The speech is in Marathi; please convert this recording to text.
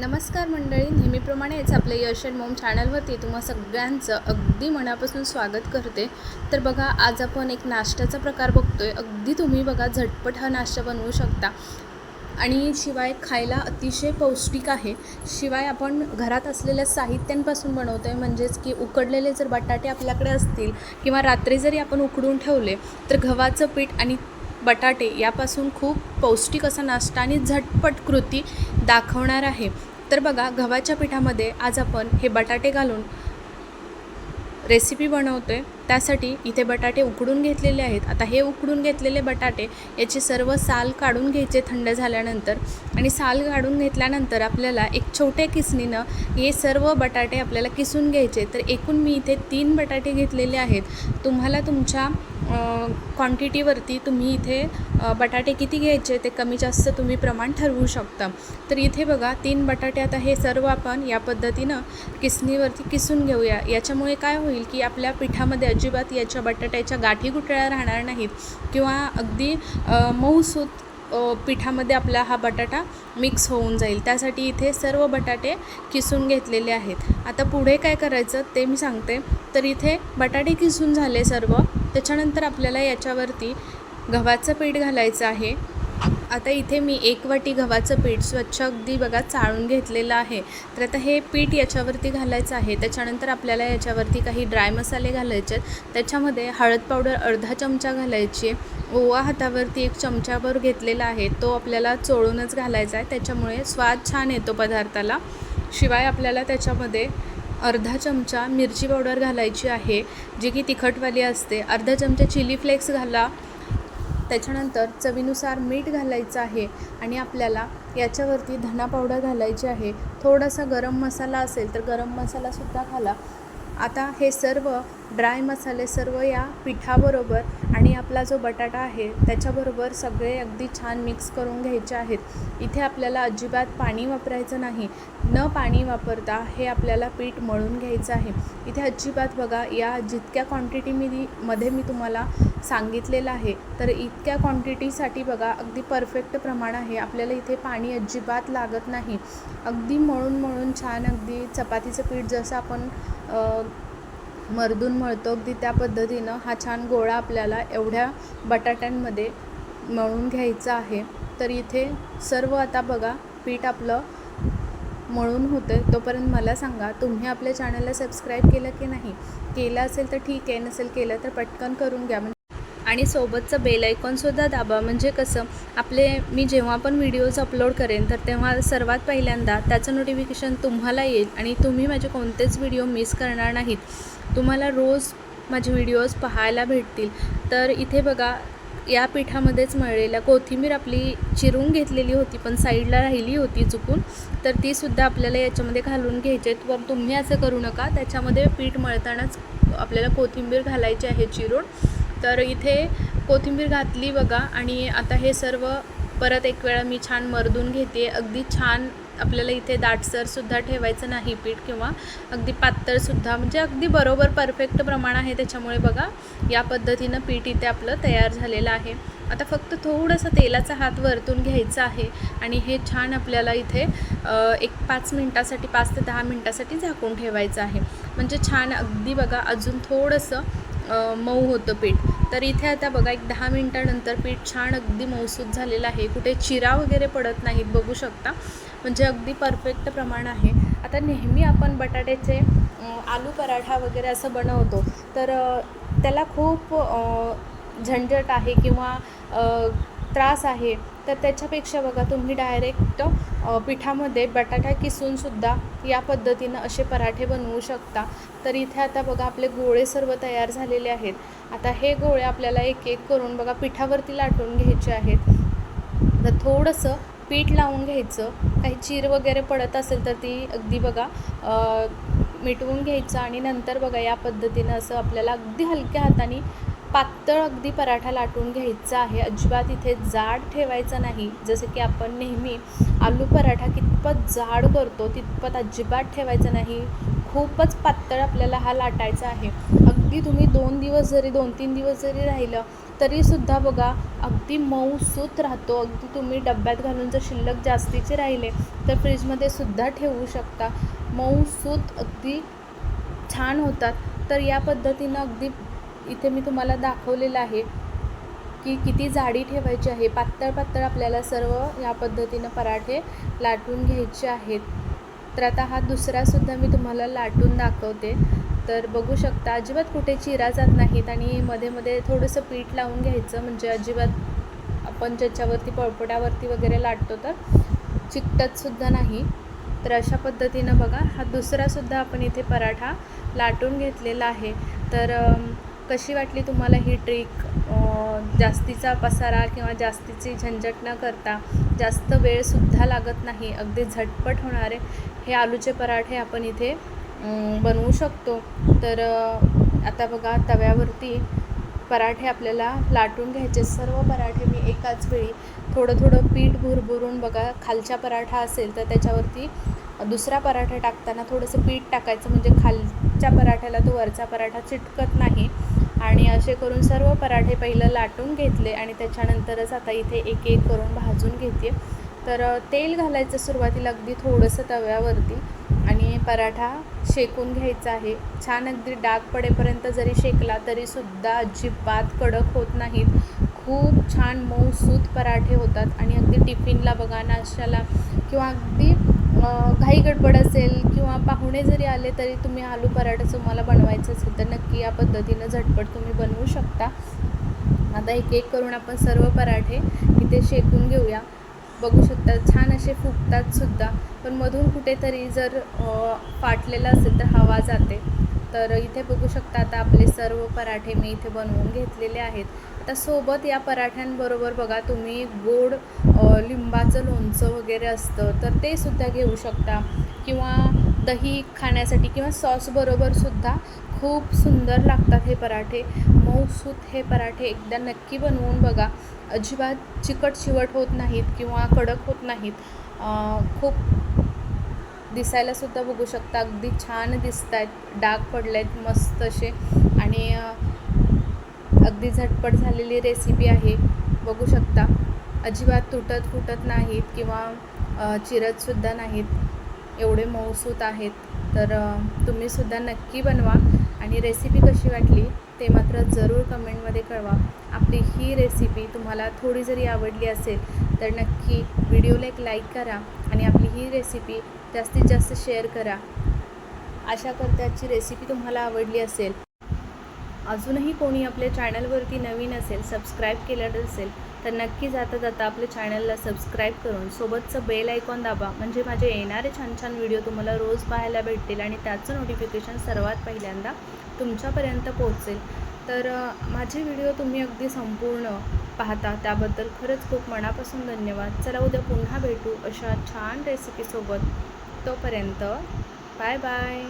नमस्कार मंडळी नेहमीप्रमाणेच आपल्या यश अँड मोम चॅनलवरती तुम्हा सगळ्यांचं अगदी मनापासून स्वागत करते. तर बघा आज आपण एक नाश्त्याचा प्रकार बघतोय. अगदी तुम्ही बघा झटपट हा नाश्ता बनवू शकता. आणि शिवाय खायला अतिशय पौष्टिक आहे. शिवाय आपण घरात असलेल्या साहित्यांपासून बनवतो आहे म्हणजेच की उकडलेले जर बटाटे आपल्याकडे असतील किंवा रात्री जरी आपण उकडून ठेवले तर गव्हाचं पीठ आणि बटाटे यापासून खूप पौष्टिक असा नाश्ता आणि झटपट कृती दाखवणार आहे. तर बघा गव्हाच्या पिठामध्ये आज आपण हे बटाटे घालून रेसिपी बनवतो आहे त्यासाठी इथे बटाटे उकडून घेतलेले आहेत. आता हे उकडून घेतलेले बटाटे याची सर्व साल काढून घ्यायचे थंड झाल्यानंतर आणि साल काढून घेतल्यानंतर आपल्याला एक छोट्या किसणीनं हे सर्व बटाटे आपल्याला किसून घ्यायचे. तर एकूण मी इथे तीन बटाटे घेतलेले आहेत. तुम्हाला तुमच्या क्वांटिटीवरती तुम्ही इथे बटाटे किती घ्यायचे ते कमी जास्त तुम्ही प्रमाण ठरवू शकता. तर इथे बघा तीन बटाटे आता हे सर्व आपण या पद्धतीनं किसणीवरती किसून घेऊया. याच्यामुळे काय होईल की आपल्या पिठामध्ये अजिबात याच्या बटाट्याच्या गाठी गुटळ्या राहणार नाहीत किंवा अगदी मऊसूत पिठामध्ये आपला हा बटाटा मिक्स होऊन जाईल. त्यासाठी इथे सर्व बटाटे किसून घेतलेले आहेत. आता पुढे काय करायचं ते मी सांगते. तर इथे बटाटे किसून झाले सर्व. त्याच्यानंतर आपल्याला याच्यावरती गव्हाचं पीठ घालायचं आहे. आता इथे मी एक वाटी गव्हाचं पीठ स्वच्छ अगदी बघा चाळून घेतलेलं आहे. तर आता हे पीठ याच्यावरती घालायचं आहे. त्याच्यानंतर आपल्याला याच्यावरती काही ड्राय मसाले घालायचे आहेत. त्याच्यामध्ये हळद पावडर अर्धा चमचा घालायची आहे. ओवा हातावरती एक चमचाभर घेतलेला आहे. तो आपल्याला चोळूनच घालायचा आहे. त्याच्यामुळे स्वाद छान येतो पदार्थाला. शिवाय आपल्याला त्याच्यामध्ये अर्धा चमचा मिरची पावडर घालायची आहे जी की तिखटवाली असते. अर्धा चमचा चिली फ्लेक्स घाला. त्याच्यानंतर चवीनुसार मीठ घालायचं आहे आणि आपल्याला याच्यावरती धना पावडर घालायची आहे. थोडासा गरम मसाला असेल तर गरम मसालासुद्धा घाला. आता हे सर्व ड्राय मसाले सर्व या पिठाबरोबर आणि आपला जो बटाटा आहे त्याच्याबरोबर सगळे अगदी छान मिक्स करून घ्यायचे आहेत. इथे आपल्याला अजिबात पाणी वापरायचं नाही. न पाणी वापरता हे आपल्याला पीठ मळून घ्यायचं आहे. इथे अजिबात बघा या जितक्या क्वांटिटी मी मध्ये मी तुम्हाला सांगितलेलं आहे तर इतक्या क्वांटिटीसाठी बघा अगदी परफेक्ट प्रमाण आहे. आपल्याला इथे पाणी अजिबात लागत नाही. अगदी मळून मळून छान अगदी चपातीचं पीठ जसं आपण मर्दून मळतो अगदी त्या पद्धतीनं हा छान गोळा आपल्याला एवढ्या बटाट्यांमध्ये मळून घ्यायचा आहे. तर इथे सर्व आता बघा पीठ आपलं मळून होतं आहे तोपर्यंत मला सांगा तुम्ही आपल्या चॅनलला सबस्क्राईब केलं की नाही? केलं असेल तर ठीक आहे नसेल केलं तर पटकन करून घ्या. म्हणजे आणि सोबतचं बेल आयकॉनसुद्धा दाबा. म्हणजे कसं आपले मी जेव्हा पण व्हिडिओज अपलोड करेन तर तेव्हा सर्वात पहिल्यांदा त्याचं नोटिफिकेशन तुम्हाला येईल आणि तुम्ही माझे कोणतेच व्हिडिओ मिस करणार नाहीत. तुम्हाला रोज माझे व्हिडिओज पाहायला भेटतील. तर इथे बघा या पिठामध्येच मळलेल्या कोथिंबीर आपली चिरून घेतलेली होती पण साईडला राहिली होती चुकून. तर तीसुद्धा आपल्याला याच्यामध्ये घालून घ्यायचे आहेत पण तुम्ही असं करू नका. त्याच्यामध्ये पीठ मळतानाच आपल्याला कोथिंबीर घालायची आहे चिरून. तर इथे कोथिंबीर घातली बघा आणि आता हे सर्व परत एक वेळा मी छान मर्दून घेते. अगदी छान आपल्याला इथे दाटसरसुद्धा ठेवायचं नाही पीठ किंवा अगदी पातळसुद्धा म्हणजे अगदी बरोबर परफेक्ट प्रमाण आहे त्याच्यामुळे बघा या पद्धतीनं पीठ इथे आपलं तयार झालेलं आहे. आता फक्त थोडंसं तेलाचा हात वरतून घ्यायचा आहे आणि हे छान आपल्याला इथे एक पाच मिनटासाठी पाच ते दहा मिनटासाठी झाकून ठेवायचं आहे. म्हणजे छान अगदी बघा अजून थोडंसं मऊ होतं पीठ. तर इथे आता बघा एक दहा मिनटानंतर पीठ छान अगदी मौसूद झालेलं आहे. कुठे चिरा वगैरे पडत नाहीत बघू शकता. म्हणजे अगदी परफेक्ट प्रमाण आहे. आता नेहमी आपण बटाट्याचे आलू पराठा वगैरे असं बनवतो तर त्याला खूप झंझट आहे किंवा त्रास आहे. तर त्याच्यापेक्षा बघा तुम्ही डायरेक्ट पिठामध्ये बटाटा किसूनसुद्धा या पद्धतीनं असे पराठे बनवू शकता. तर इथे आता बघा आपले गोळे सर्व तयार झालेले आहेत. आता हे गोळे आपल्याला एक एक करून बघा पिठावरती लाटून घ्यायचे आहेत. तर थोडंसं पीठ लावून घ्यायचं. काही चीर वगैरे पडत असेल तर ती अगदी बघा मिटवून घ्यायचं आणि नंतर बघा या पद्धतीनं असं आपल्याला अगदी हलक्या हाताने पातळ अगदी पराठा लाटून घ्यायचा आहे. अजिबात इथे जाड ठेवायचा नाही. जसं की आपण नेहमी आलू पराठा कितपत जाड करतो तितपत अजिबात ठेवायचं नाही. खूपच पातळ आपल्याला हा लाटायचा आहे. अगदी अगदी तुम्ही दोन दिवस जरी दोन तीन दिवस जरी राहिलं तरीसुद्धा बघा अगदी मऊसूत राहतो. अगदी तुम्ही डब्यात घालून जर शिल्लक जास्तीचे राहिले तर फ्रीजमध्ये सुद्धा ठेवू शकता. मऊसूत अगदी छान होतात. तर या पद्धतीनं अगदी इथे मी तुम्हाला दाखवलेलं आहे की किती जाडी ठेवायची आहे. पातळ पातळ आपल्याला सर्व या पद्धतीनं पराठे लाटून घ्यायचे आहेत. तर आता हा दुसरासुद्धा मी तुम्हाला लाटून दाखवते. तर बघू शकता अजिबात कुठे चिरा जात नाहीत आणि मध्ये मध्ये थोडंसं पीठ लावून घ्यायचं. म्हणजे अजिबात आपण ज्याच्यावरती पळपटावरती वगैरे लाटतो तर चिकटतसुद्धा नाही. तर अशा पद्धतीनं बघा हा दुसरासुद्धा आपण इथे पराठा लाटून घेतलेला आहे. तर कशी वाटली तुम्हाला ही ट्रिक जास्तीचा पसारा किंवा जास्तीची झंझट न करता जास्त वेळसुद्धा लागत नाही अगदी झटपट होणारे हे आलूचे पराठे आपण इथे बनवू शकतो. तर आता बघा तव्यावरती पराठे आपल्याला लाटून घ्यायचे. सर्व पराठे मी एकाच वेळी थोडं थोडं पीठ भुरभुरून बघा खालचा पराठा असेल तर त्याच्यावरती दुसरा पराठा टाकताना थोडंसं पीठ टाकायचं. म्हणजे खालच्या पराठ्याला तो वरचा पराठा चिटकत नाही. आणि असे करून सर्व पराठे पहिलं लाटून घेतले आणि त्याच्यानंतरच आता इथे एक एक करून भाजून घेते. तर तेल घालायचं सुरुवातीला अगदी थोडंसं तव्यावरती आणि पराठा शेकून घ्यायचा आहे. छान अगदी डाग पडेपर्यंत जरी शेकला तरीसुद्धा अजिबात कडक होत नाहीत. खूप छान मऊसूत पराठे होतात आणि अगदी टिफिनला बघा नाश्त्याला किंवा अगदी घाई गडबड असेल किंवा पाहुणे जरी आले तरी तुम्ही आलू पराठा तुम्हाला बनवायचं असेल तर नक्की या पद्धतीनं झटपट तुम्ही बनवू शकता. आता एक एक करून आपण सर्व पराठे इथे शेकून घेऊया. बघू शकता छान असे फुगतात सुद्धा. पण मधून कुठेतरी जर फाटलेला असेल तर हवा जाते. तर इथे बघू शकता आता आपले सर्व पराठे मी इथे बनवून घेतलेले आहेत. आता सोबत या पराठ्यांबरोबर बघा तुम्ही गोड लिंबाचं लोणचं वगैरे असतं तर ते सुद्धा घेऊ शकता. किंवा दही खाण्यासाठी किंवा सॉसबरोबरसुद्धा खूप सुंदर लागतात हे पराठे. मऊसूत हे पराठे एकदा नक्की बनवून बघा. अजिबात चिकट चिवट होत नाहीत किंवा कडक होत नाहीत. खूप दिसायला सुद्धा बघू शकता. अगदी छान दिसत आहेत डाग पडले आहेत मस्त असे. आणि अगदी झटपट झालेली रेसिपी आहे. बघू शकता. अजिबात तुटत फुटत नाहीत किंवा चिरतसुद्धा नाहीत. एवढे मऊसूत आहेत तर तुम्हीसुद्धा नक्की बनवा. आणि रेसिपी कशी वाटली ते मात्र जरूर कमेंटमध्ये कळवा. आपली ही रेसिपी तुम्हाला थोडी जरी आवडली असेल तर नक्की व्हिडिओला एक लाईक करा आणि आपली ही रेसिपी जास्तीत जास्त शेअर करा. अशा करताची रेसिपी तुम्हाला आवडली असेल. अजूनही कोणी आपल्या चॅनलवरती नवीन असेल सबस्क्राईब केलं असेल तर नक्की जाता जाता आपल्या चॅनलला सबस्क्राईब करून सोबतचं बेल आयकॉन दाबा. म्हणजे माझे येणारे छान छान व्हिडिओ तुम्हाला रोज पाहायला भेटतील आणि त्याचं नोटिफिकेशन सर्वात पहिल्यांदा तुमच्यापर्यंत पोहोचेल. तर माझे व्हिडिओ तुम्ही अगदी संपूर्ण पाहता. त्याबद्दल खरंच खूप मनापासून धन्यवाद. चला उद्या पुन्हा भेटू अशा छान रेसिपीसोबत तोपर्यंत बाय बाय